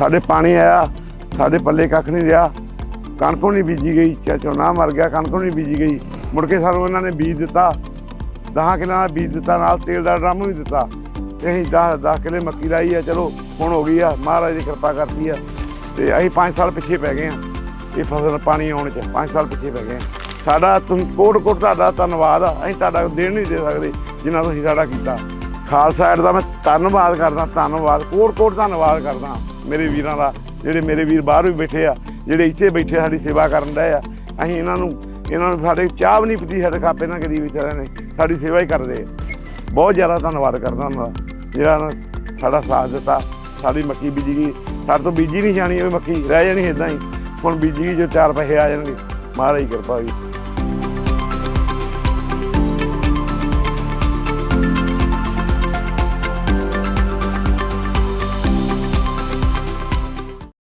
ਸਾਡੇ ਪਾਣੀ ਆਇਆ, ਸਾਡੇ ਪੱਲੇ ਕੱਖ ਨਹੀਂ ਰਿਹਾ। ਕਣਕੋਂ ਨਹੀਂ ਬੀਜੀ ਗਈ ਚਾ ਝੋਨਾ ਮਰ ਗਿਆ, ਕਣਕੋਂ ਨਹੀਂ ਬੀਜੀ ਗਈ। ਮੁੜ ਕੇ ਸਾਨੂੰ ਇਹਨਾਂ ਨੇ ਬੀਜ ਦਿੱਤਾ। 10 ਕਿੱਲਿਆਂ ਦਾ ਬੀਜ ਦਿੱਤਾ, ਨਾਲ ਤੇਲ ਦਾ ਡਰਮ ਵੀ ਦਿੱਤਾ। ਤੇ ਅਸੀਂ 10 10 ਕਿੱਲੇ ਮੱਕੀ ਲਾਈ ਆ, ਚਲੋ, ਹੁਣ ਹੋ ਗਈ ਆ। ਮਹਾਰਾਜ ਦੀ ਕਿਰਪਾ ਕਰਤੀ ਆ। ਤੇ ਅਸੀਂ 5 ਸਾਲ ਪਿੱਛੇ ਪੈ ਗਏ ਆ। ਇਹ ਫਸਲ ਪਾਣੀ ਆਉਣ ਚ 5 ਸਾਲ ਪਿੱਛੇ ਪੈ ਗਏ ਆ। ਸਾਡਾ ਤੁਸੀਂ ਕੋਟ ਕੋਟ ਤੁਹਾਡਾ ਧੰਨਵਾਦ ਆ। ਅਸੀਂ ਤੁਹਾਡਾ ਦੇਣ ਨਹੀਂ ਦੇ ਸਕਦੇ ਜਿੰਨਾ ਤੁਸੀਂ ਸਾਡਾ ਕੀਤਾ। ਖਾਲਸਾ ਐਡ ਦਾ ਮੈਂ ਧੰਨਵਾਦ ਕਰਦਾ, ਧੰਨਵਾਦ, ਕੋਟ ਕੋਟ ਧੰਨਵਾਦ ਕਰਦਾ ਮੇਰੇ ਵੀਰਾਂ ਦਾ, ਜਿਹੜੇ ਮੇਰੇ ਵੀਰ ਬਾਹਰ ਵੀ ਬੈਠੇ ਆ, ਜਿਹੜੇ ਇੱਥੇ ਬੈਠੇ ਸਾਡੀ ਸੇਵਾ ਕਰਨ ਰਹੇ ਆ। ਅਸੀਂ ਇਹਨਾਂ ਨੂੰ ਇਹਨਾਂ ਨੂੰ ਸਾਡੇ ਚਾਹ ਵੀ ਨਹੀਂ ਪੀਤੀ, ਸਾਡੇ ਕਾਪੇ ਨਾਲ ਕਦੀ ਵਿਚਾਰਿਆਂ ਨੇ, ਸਾਡੀ ਸੇਵਾ ਹੀ ਕਰਦੇ ਆ। ਬਹੁਤ ਜ਼ਿਆਦਾ ਧੰਨਵਾਦ ਕਰਦਾ ਉਹਨਾਂ ਦਾ, ਜਿਹੜਾ ਸਾਡਾ ਸਾਥ ਦਿੱਤਾ, ਸਾਡੀ ਮੱਕੀ ਬੀਜੀ ਗਈ। ਸਾਡੇ ਤੋਂ ਬੀਜੀ ਨਹੀਂ ਜਾਣੀ, ਇਹ ਮੱਕੀ ਰਹਿ ਜਾਣੀ ਇਦਾਂ ਹੀ। ਹੁਣ ਬੀਜੀ ਗਈ, ਜੋ ਚਾਰ ਪੈਸੇ ਆ ਜਾਣਗੇ। ਮਹਾਰਾਜ ਦੀ ਕਿਰਪਾ ਵੀ